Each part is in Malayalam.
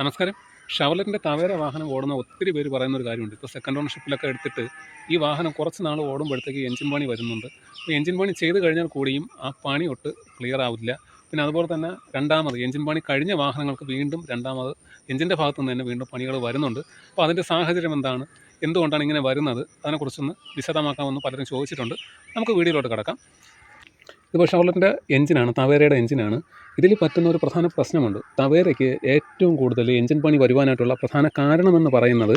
നമസ്കാരം. ഷവലറ്റിന്റെ തവേര വാഹനം ഓടുന്ന ഒത്തിരി പേര് പറയുന്ന ഒരു കാര്യമുണ്ട് ഇപ്പോൾ സെക്കൻഡ് ഓണർഷിപ്പിലൊക്കെ എടുത്തിട്ട് ഈ വാഹനം കുറച്ച് നാൾ ഓടുമ്പോഴത്തേക്ക് എഞ്ചിൻ പണി വരുന്നുണ്ട്. അപ്പോൾ എഞ്ചിൻ പണി ചെയ്ത് കഴിഞ്ഞാൽ കൂടിയും ആ പണി ഒട്ട് ക്ലിയർ ആവില്ല പിന്നെ അതുപോലെ തന്നെ രണ്ടാമത് എഞ്ചിൻ പണി കഴിഞ്ഞ വാഹനങ്ങൾക്ക് വീണ്ടും രണ്ടാമത് എഞ്ചിന്റെ ഭാഗത്തു നിന്ന് തന്നെ വീണ്ടും പണികൾ വരുന്നുണ്ട്. അപ്പോൾ അതിന്റെ സാഹചര്യം എന്താണ്? എന്തുകൊണ്ടാണ് ഇങ്ങനെ വരുന്നത്? അതിനെക്കുറിച്ചൊന്ന് വിശദമാക്കാമെന്ന് പലരും ചോദിച്ചിട്ടുണ്ട്. നമുക്ക് വീഡിയോയിലോട്ട് കിടക്കാം. ഇപ്പോൾ ഷവർലറ്റിന്റെ എഞ്ചിനാണ് തവേരയുടെ എഞ്ചിനാണ്. ഇതിൽ പറ്റുന്ന ഒരു പ്രധാന പ്രശ്നമുണ്ട്. തവേരയ്ക്ക് ഏറ്റവും കൂടുതൽ എഞ്ചിൻ പണി വരുവാനായിട്ടുള്ള പ്രധാന കാരണമെന്ന് പറയുന്നത്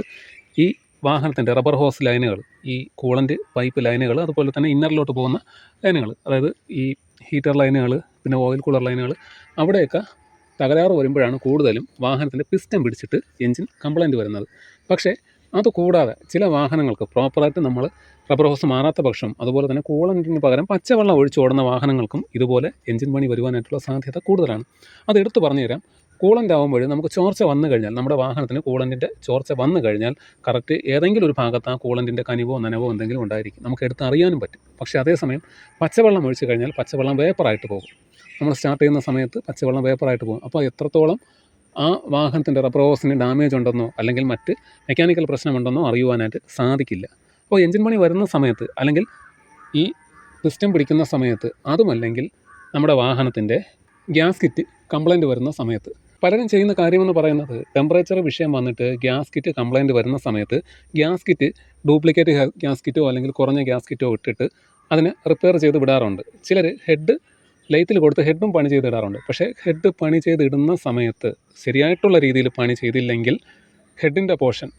ഈ വാഹനത്തിന്റെ റബ്ബർ ഹോസ് ലൈനുകൾ ഈ കൂളന്റ് പൈപ്പ് ലൈനുകൾ അതുപോലെ തന്നെ ഇന്നറിലോട്ട് പോകുന്ന ലൈനുകൾ അതായത് ഈ ഹീറ്റർ ലൈനുകൾ പിന്നെ ഓയിൽ കൂളർ ലൈനുകൾ. അവിടെയൊക്കെ തകരാറ് വരുമ്പോഴാണ് കൂടുതലും വാഹനത്തിന്റെ പിസ്റ്റം പിടിച്ചിട്ട് എഞ്ചിൻ കംപ്ലൈന്റ് വരുന്നത്. പക്ഷേ അത് കൂടാതെ ചില വാഹനങ്ങൾക്ക് പ്രോപ്പറായിട്ട് നമ്മൾ റബ്ബർ ഹോസ് മാറാത്ത പക്ഷം അതുപോലെ തന്നെ കൂളന്റിന് പകരം പച്ചവെള്ളം ഒഴിച്ച് ഓടുന്ന വാഹനങ്ങൾക്കും ഇതുപോലെ എഞ്ചിൻ പണി വരുവാനായിട്ടുള്ള സാധ്യത കൂടുതലാണ്. അത് എടുത്തു പറഞ്ഞു തരാം. കൂളന്റ് ആകുമ്പോൾ നമുക്ക് ചോർച്ച വന്നു കഴിഞ്ഞാൽ നമ്മുടെ വാഹനത്തിന് കൂളന്റിന്റെ ചോർച്ച വന്നു കഴിഞ്ഞാൽ കറക്റ്റ് ഏതെങ്കിലും ഒരു ഭാഗത്ത് ആ കൂളന്റിന്റെ കനിവോ നനവോ എന്തെങ്കിലും ഉണ്ടായിരിക്കും. നമുക്ക് എടുത്ത് അറിയാനും പറ്റും. പക്ഷേ അതേസമയം പച്ചവെള്ളം ഒഴിച്ച് കഴിഞ്ഞാൽ പച്ചവെള്ളം വേപ്പറായിട്ട് പോകും. നമ്മൾ സ്റ്റാർട്ട് ചെയ്യുന്ന സമയത്ത് പച്ചവെള്ളം വേപ്പറായിട്ട് പോകും. അപ്പോൾ എത്രത്തോളം ആ വാഹനത്തിന്റെ റബ്ബർ ഓസിന് ഡാമേജ് ഉണ്ടെന്നോ അല്ലെങ്കിൽ മറ്റ് മെക്കാനിക്കൽ പ്രശ്നമുണ്ടെന്നോ അറിയുവാനായിട്ട് സാധിക്കില്ല. അപ്പോൾ എഞ്ചിൻ പണി വരുന്ന സമയത്ത് അല്ലെങ്കിൽ ഈ പിസ്റ്റം പിടിക്കുന്ന സമയത്ത് അതുമല്ലെങ്കിൽ നമ്മുടെ വാഹനത്തിന്റെ ഗ്യാസ് കിറ്റ് കംപ്ലൈന്റ് വരുന്ന സമയത്ത്. പലരും ചെയ്യുന്ന കാര്യമെന്ന് പറയുന്നത് ടെമ്പറേച്ചർ വിഷയം വന്നിട്ട് ഗ്യാസ് കിറ്റ് കംപ്ലൈന്റ് വരുന്ന സമയത്ത് ഗ്യാസ് കിറ്റ് ഡ്യൂപ്ലിക്കേറ്റ് ഗ്യാസ് കിറ്റോ അല്ലെങ്കിൽ കുറഞ്ഞ ഗ്യാസ് കിറ്റോ ഇട്ടിട്ട് അതിനെ റിപ്പയർ ചെയ്ത് വിടാറുണ്ട്. ചിലർ ഹെഡ് ലൈത്തിൽ കൊടുത്ത് ഹെഡും പണി ചെയ്തിടാറുണ്ട്. പക്ഷേ ഹെഡ് പണി ചെയ്തിടുന്ന സമയത്ത് ശരിയായിട്ടുള്ള രീതിയിൽ പണി ചെയ്തില്ലെങ്കിൽ ഹെഡിന്റെ പോർഷൻ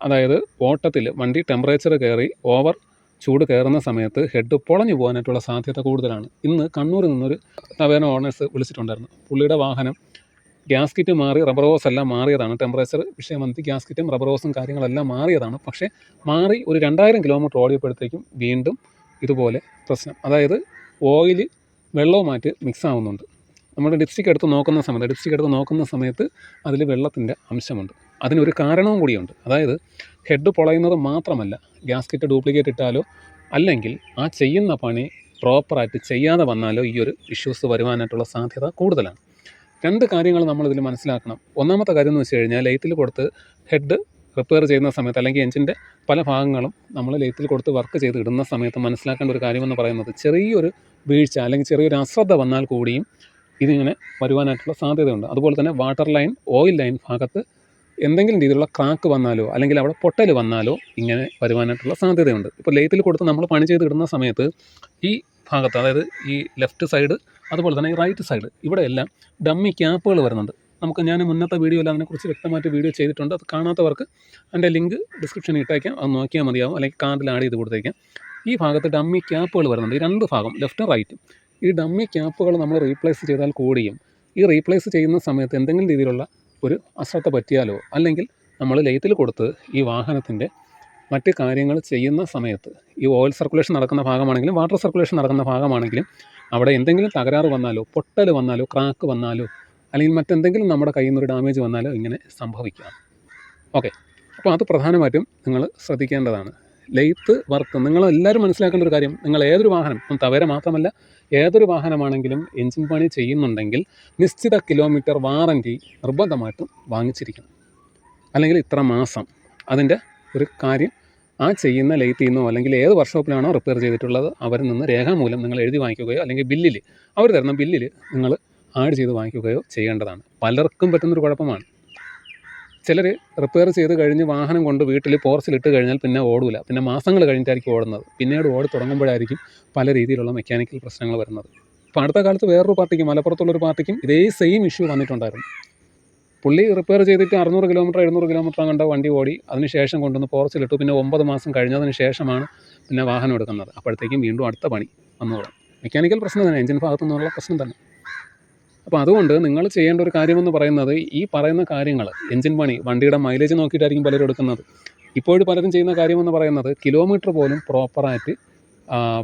അതായത് ഓട്ടത്തിൽ വണ്ടി ടെമ്പറേച്ചർ കയറി ഓവർ ചൂട് കയറുന്ന സമയത്ത് ഹെഡ് പൊളഞ്ഞു പോകാനായിട്ടുള്ള സാധ്യത കൂടുതലാണ്. ഇന്ന് കണ്ണൂരിൽ നിന്നൊരു തവേന ഓണേഴ്സ് വിളിച്ചിട്ടുണ്ടായിരുന്നു. പുള്ളിയുടെ വാഹനം ഗ്യാസ് കിറ്റ് മാറി റബ്ബർ ഹോസ് എല്ലാം മാറിയതാണ്. ടെമ്പറേച്ചർ വിഷയം വന്നിട്ട് ഗ്യാസ് കിറ്റും റബ്ബർ ഹോസും കാര്യങ്ങളെല്ലാം മാറിയതാണ്. പക്ഷേ മാറി ഒരു രണ്ടായിരം കിലോമീറ്റർ ഓടിയപ്പോഴത്തേക്കും വീണ്ടും ഇതുപോലെ പ്രശ്നം. അതായത് ഓയിൽ വെള്ളവുമായിട്ട് മിക്സ് ആവുന്നുണ്ട് നമ്മൾ ഡിപ്സ്റ്റിക് എടുത്ത് നോക്കുന്ന സമയത്ത് ഡിപ്സ്റ്റിക് എടുത്ത് നോക്കുന്ന സമയത്ത് അതിൽ വെള്ളത്തിന്റെ അംശമുണ്ട്. അതിനൊരു കാരണവും കൂടിയുണ്ട്. അതായത് ഹെഡ് പൊളയുന്നത് മാത്രമല്ല ഗ്യാസ് കിറ്റ് ഡ്യൂപ്ലിക്കേറ്റ് ഇട്ടാലോ അല്ലെങ്കിൽ ആ ചെയ്യുന്ന പണി പ്രോപ്പറായിട്ട് ചെയ്യാതെ വന്നാലോ ഈ ഒരു ഇഷ്യൂസ് വരുവാനായിട്ടുള്ള സാധ്യത കൂടുതലാണ്. രണ്ട് കാര്യങ്ങൾ നമ്മളിതിൽ മനസ്സിലാക്കണം. ഒന്നാമത്തെ കാര്യം എന്ന് വെച്ച് കഴിഞ്ഞാൽ ലൈറ്റിൽ കൊടുത്ത് ഹെഡ് റിപ്പയർ ചെയ്യുന്ന സമയത്ത് അല്ലെങ്കിൽ എഞ്ചിന്റെ പല ഭാഗങ്ങളും നമ്മൾ ലേത്തിൽ കൊടുത്ത് വർക്ക് ചെയ്ത് ഇടുന്ന സമയത്ത് മനസ്സിലാക്കേണ്ട ഒരു കാര്യമെന്ന് പറയുന്നത് ചെറിയൊരു വീഴ്ച അല്ലെങ്കിൽ ചെറിയൊരു അശ്രദ്ധ വന്നാൽ കൂടിയും ഇതിങ്ങനെ വരുവാനായിട്ടുള്ള സാധ്യതയുണ്ട്. അതുപോലെ തന്നെ വാട്ടർ ലൈൻ ഓയിൽ ലൈൻ ഭാഗത്ത് എന്തെങ്കിലും രീതിയിലുള്ള ക്രാക്ക് വന്നാലോ അല്ലെങ്കിൽ അവിടെ പൊട്ടൽ വന്നാലോ ഇങ്ങനെ വരുവാനായിട്ടുള്ള സാധ്യതയുണ്ട്. ഇപ്പോൾ ലേത്തിൽ കൊടുത്ത് നമ്മൾ പണി ചെയ്ത് ഇടുന്ന സമയത്ത് ഈ ഭാഗത്ത് അതായത് ഈ ലെഫ്റ്റ് സൈഡ് അതുപോലെ തന്നെ ഈ റൈറ്റ് സൈഡ് ഇവിടെയെല്ലാം ഡമ്മി ക്യാപ്പുകൾ വരുന്നുണ്ട്. നമുക്ക് ഞാൻ മുന്നത്തെ വീഡിയോയിൽ അതിനെക്കുറിച്ച് വ്യക്തമായിട്ട് വീഡിയോ ചെയ്തിട്ടുണ്ട്. അത് കാണാത്തവർക്ക് അതിന്റെ ലിങ്ക് ഡിസ്ക്രിപ്ഷനിൽ ഇട്ടേക്കാം. അത് നോക്കിയാൽ മതിയാവും. അല്ലെങ്കിൽ കാർഡിൽ ആഡ് ചെയ്ത് കൊടുത്തേക്കാം. ഈ ഭാഗത്ത് ഡമ്മി ക്യാപ്പുകൾ വരുന്നുണ്ട്. ഈ രണ്ട് ഭാഗം ലെഫ്റ്റും റൈറ്റും ഈ ഡമ്മി ക്യാപ്പുകൾ നമ്മൾ റീപ്ലേസ് ചെയ്താൽ കൂടിയും ഈ റീപ്ലേസ് ചെയ്യുന്ന സമയത്ത് എന്തെങ്കിലും രീതിയിലുള്ള ഒരു അശ്രദ്ധ പറ്റിയാലോ അല്ലെങ്കിൽ നമ്മൾ ലെയ്ത്തിൽ കൊടുത്ത് ഈ വാഹനത്തിന്റെ മറ്റ് കാര്യങ്ങൾ ചെയ്യുന്ന സമയത്ത് ഈ ഓയിൽ സർക്കുലേഷൻ നടക്കുന്ന ഭാഗമാണെങ്കിലും വാട്ടർ സർക്കുലേഷൻ നടക്കുന്ന ഭാഗമാണെങ്കിലും അവിടെ എന്തെങ്കിലും തകരാറ് വന്നാലോ പൊട്ടൽ വന്നാലോ ക്രാക്ക് വന്നാലോ അല്ലെങ്കിൽ മറ്റെന്തെങ്കിലും നമ്മുടെ കയ്യിൽ നിന്നൊരു ഡാമേജ് വന്നാലോ ഇങ്ങനെ സംഭവിക്കാം. ഓക്കെ അപ്പോൾ അത് പ്രധാനമായിട്ടും നിങ്ങൾ ശ്രദ്ധിക്കേണ്ടതാണ്. ലെയ്ത്ത് വർക്ക് നിങ്ങൾ എല്ലാവരും മനസ്സിലാക്കേണ്ട ഒരു കാര്യം നിങ്ങൾ ഏതൊരു വാഹനം തവേര മാത്രമല്ല ഏതൊരു വാഹനമാണെങ്കിലും എൻജിൻ പണി ചെയ്യുന്നുണ്ടെങ്കിൽ നിശ്ചിത കിലോമീറ്റർ വാറന്റി നിർബന്ധമായിട്ടും വാങ്ങിച്ചിരിക്കണം. അല്ലെങ്കിൽ ഇത്ര മാസം അതിന്റെ ഒരു കാര്യം ആ ചെയ്യുന്ന ലെയ്ത്തിൽ നിന്നോ അല്ലെങ്കിൽ ഏത് വർക്ക്ഷോപ്പിലാണോ റിപ്പയർ ചെയ്തിട്ടുള്ളത് അവരിൽ നിന്ന് രേഖാമൂലം നിങ്ങൾ എഴുതി വാങ്ങിക്കുകയോ അല്ലെങ്കിൽ ബില്ലിൽ അവർ തരുന്ന ബില്ലിൽ നിങ്ങൾ ആഡ് ചെയ്ത് വാങ്ങിക്കുകയോ ചെയ്യേണ്ടതാണ്. പലർക്കും പറ്റുന്നൊരു കുഴപ്പമാണ്. ചിലർ റിപ്പയർ ചെയ്ത് കഴിഞ്ഞ് വാഹനം കൊണ്ട് വീട്ടിൽ പോർച്ചിലിട്ട് കഴിഞ്ഞാൽ പിന്നെ ഓടില്ല പിന്നെ മാസങ്ങൾ കഴിഞ്ഞിട്ടായിരിക്കും ഓടുന്നത്. പിന്നീട് ഓടി തുടങ്ങുമ്പോഴായിരിക്കും പല രീതിയിലുള്ള മെക്കാനിക്കൽ പ്രശ്നങ്ങൾ വരുന്നത്. അപ്പോൾ അടുത്ത കാലത്ത് വേറൊരു പാർട്ടിക്കും മലപ്പുറത്തുള്ളൊരു പാർട്ടിക്കും ഇതേ സെയിം ഇഷ്യൂ വന്നിട്ടുണ്ടായിരുന്നു. പുള്ളി റിപ്പയർ ചെയ്തിട്ട് അറുന്നൂറ് കിലോമീറ്റർ എഴുന്നൂറ് കിലോമീറ്റർ കണ്ട വണ്ടി ഓടി അതിനുശേഷം കൊണ്ടുവന്ന് പോർച്ചിലിട്ടു പിന്നെ ഒമ്പത് മാസം കഴിഞ്ഞതിന് ശേഷമാണ് പിന്നെ വാഹനം എടുക്കുന്നത്. അപ്പോഴത്തേക്കും വീണ്ടും അടുത്ത പണി വന്നു മെക്കാനിക്കൽ പ്രശ്നം തന്നെ എഞ്ചിൻ ഭാഗത്തു നിന്നുള്ള പ്രശ്നം തന്നെ. അപ്പോൾ അതുകൊണ്ട് നിങ്ങൾ ചെയ്യേണ്ട ഒരു കാര്യമെന്ന് പറയുന്നത് ഈ പറയുന്ന കാര്യങ്ങൾ എഞ്ചിൻ പണി വണ്ടിയുടെ മൈലേജ് നോക്കിയിട്ടായിരിക്കും പലരും എടുക്കുന്നത്. ഇപ്പോഴും പലരും ചെയ്യുന്ന കാര്യമെന്ന് പറയുന്നത് കിലോമീറ്റർ പോലും പ്രോപ്പറായിട്ട്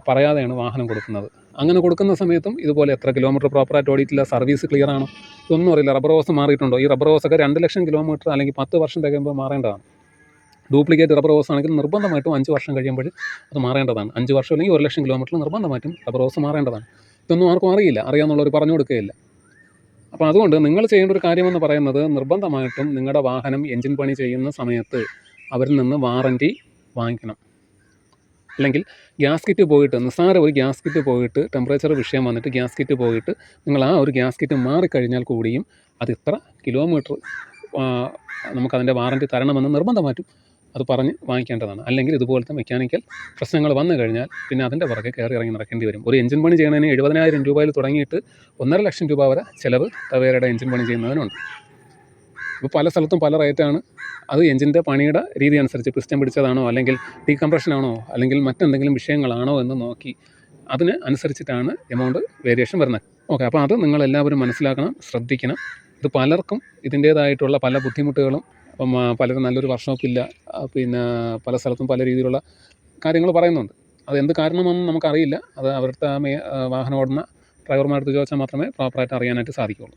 പറയാതെയാണ് വാഹനം കൊടുക്കുന്നത്. അങ്ങനെ കൊടുക്കുന്ന സമയത്തും ഇതുപോലെ എത്ര കിലോമീറ്റർ പ്രോപ്പറായിട്ട് ഓടിയിട്ടില്ല സർവീസ് ക്ലിയർ ആണോ ഇതൊന്നും അറിയില്ല. റബ്ബർ ഹോസ് മാറിയിട്ടുണ്ടോ? ഈ റബ്ബർ ഹോസൊക്കെ രണ്ട് ലക്ഷം കിലോമീറ്റർ അല്ലെങ്കിൽ പത്ത് വർഷം തികയുമ്പോൾ മാറേണ്ടതാണ്. ഡ്യൂപ്ലിക്കേറ്റ് റബ്ബർ ഹോസ് ആണെങ്കിൽ നിർബന്ധമായിട്ടും അഞ്ച് വർഷം കഴിയുമ്പോൾ അത് മാറേണ്ടതാണ്. അഞ്ച് വർഷം അല്ലെങ്കിൽ ഒരു ലക്ഷം കിലോമീറ്റർ നിർബന്ധമായിട്ടും റബ്ബർ ഹോസ് മാറേണ്ടതാണ്. ഇതൊന്നും ആർക്കും അറിയില്ല. അറിയാമെന്നുള്ളവർ പറഞ്ഞു കൊടുക്കുകയില്ല. അപ്പോൾ അതുകൊണ്ട് നിങ്ങൾ ചെയ്യേണ്ട ഒരു കാര്യമെന്ന് പറയുന്നത് നിർബന്ധമായിട്ടും നിങ്ങളുടെ വാഹനം എൻജിൻ പണി ചെയ്യുന്ന സമയത്ത് അവരിൽ നിന്ന് വാറന്റി വാങ്ങിക്കണം. അല്ലെങ്കിൽ ഗ്യാസ് കിറ്റ് പോയിട്ട് നിസ്സാര ഒരു ഗ്യാസ് കിറ്റ് പോയിട്ട് ടെമ്പറേച്ചർ വിഷയം വന്നിട്ട് ഗ്യാസ് കിറ്റ് പോയിട്ട് നിങ്ങൾ ആ ഒരു ഗ്യാസ് കിറ്റ് മാറിക്കഴിഞ്ഞാൽ കൂടിയും അത് ഇത്ര കിലോമീറ്റർ നമുക്കതിന്റെ വാറന്റി തരണമെന്ന് നിർബന്ധമായിട്ടും അത് പറഞ്ഞ് വാങ്ങിക്കേണ്ടതാണ്. അല്ലെങ്കിൽ ഇതുപോലത്തെ മെക്കാനിക്കൽ പ്രശ്നങ്ങൾ വന്നു കഴിഞ്ഞാൽ പിന്നെ അതിന്റെ പുറകെ കയറി ഇറങ്ങി നടക്കേണ്ടി വരും. ഒരു എഞ്ചിൻ പണി ചെയ്യുന്നതിന് എഴുപതിനായിരം രൂപയിൽ തുടങ്ങിയിട്ട് ഒന്നര ലക്ഷം രൂപ വരെ ചിലവ് തവേരയുടെ എഞ്ചിൻ പണി ചെയ്യുന്നതിനുണ്ട് ഇപ്പോൾ പല സ്ഥലത്തും പല റേറ്റാണ് അത് എഞ്ചിന്റെ പണിയുടെ രീതി അനുസരിച്ച് പിസ്റ്റൻ പിടിച്ചതാണോ അല്ലെങ്കിൽ ഡീകംപ്രഷനാണോ അല്ലെങ്കിൽ മറ്റെന്തെങ്കിലും വിഷയങ്ങളാണോ എന്ന് നോക്കി അതിന് അനുസരിച്ചിട്ടാണ് എമൗണ്ട് വേരിയേഷൻ വരുന്നത്. ഓക്കെ അപ്പോൾ അത് നിങ്ങളെല്ലാവരും മനസ്സിലാക്കണം ശ്രദ്ധിക്കണം. ഇത് പലർക്കും ഇതിന്റേതായിട്ടുള്ള പല ബുദ്ധിമുട്ടുകളും അപ്പം പലരും നല്ലൊരു വർക്ക്ഷോപ്പില്ല പിന്നെ പല സ്ഥലത്തും പല രീതിയിലുള്ള കാര്യങ്ങൾ പറയുന്നുണ്ട്. അത് എന്ത് കാരണമെന്ന് നമുക്കറിയില്ല. അത് അവരുടെ വാഹനം ഓടുന്ന ഡ്രൈവർമാരെടുത്ത് ചോദിച്ചാൽ മാത്രമേ പ്രോപ്പറായിട്ട് അറിയാനായിട്ട് സാധിക്കുകയുള്ളൂ.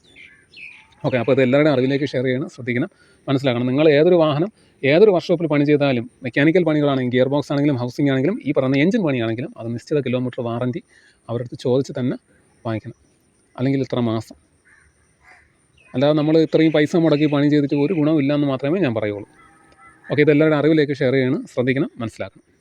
ഓക്കെ അപ്പോൾ ഇത് എല്ലാവരുടെയും അറിവിലേക്ക് ഷെയർ ചെയ്യണം ശ്രദ്ധിക്കണം മനസ്സിലാക്കണം. നിങ്ങൾ ഏതൊരു വാഹനം ഏതൊരു വർക്ക്ഷോപ്പിൽ പണി ചെയ്താലും മെക്കാനിക്കൽ പണികളാണെങ്കിലും ഗിയർ ബോക്സ് ആണെങ്കിലും ഹൗസിംഗ് ആണെങ്കിലും ഈ പറയുന്ന എഞ്ചിൻ പണിയാണെങ്കിലും അത് നിശ്ചിത കിലോമീറ്റർ വാറന്റി അവരുടെ അടുത്ത് ചോദിച്ച് തന്നെ വാങ്ങിക്കണം. അല്ലെങ്കിൽ ഇത്ര മാസം അല്ലാതെ നമ്മൾ ഇത്രയും പൈസ മുടക്കി പണി ചെയ്തിട്ട് ഒരു ഗുണവും ഇല്ലയെന്ന് മാത്രമേ ഞാൻ പറയുള്ളൂ. ഓക്കെ ഇതെല്ലാവരുടെ അറിവിലേക്ക് ഷെയർ ചെയ്യണം. ശ്രദ്ധിക്കണം മനസ്സിലാക്കണം.